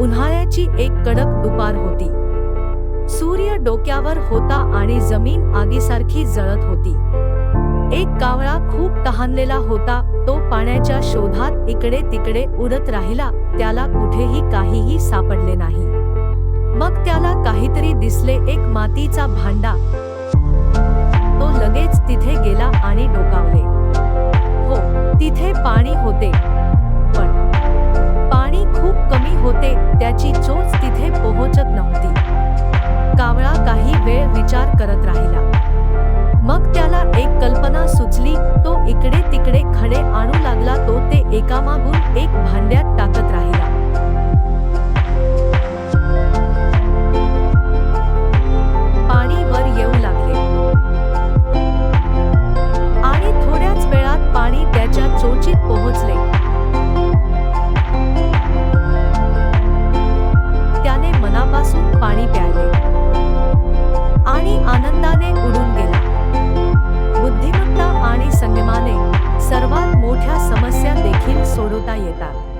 उन्हाळ्याची एक कडक दुपार होती. सूर्य डोक्यावर होता आणि जमीन आगीसारखी जळत होती. एक कावळा खूप तहानलेला होता तो पाण्याच्या शोधात इकडे तिकडे उडत राहिला त्याला कुठेही काहीही सापडले नाही. मग त्याला काहीतरी दिसले एक मातीचा भांडा. तो लगेच तिथे गेला आणि डोकावले. त्याची चोच तिथे पोहोचत नव्हती. कावळा काही वेळ विचार करत राहिला. मग त्याला एक कल्पना सुचली तो इकडे तिकडे खडे आणू लागला तो ते एकामागून एक भांड्या पाणी प्यायले. आणि आनंदाने उडून गेला. बुद्धिमत्ता आणि संयमाने सर्वात मोठ्या समस्या देखील सोडवता येतात.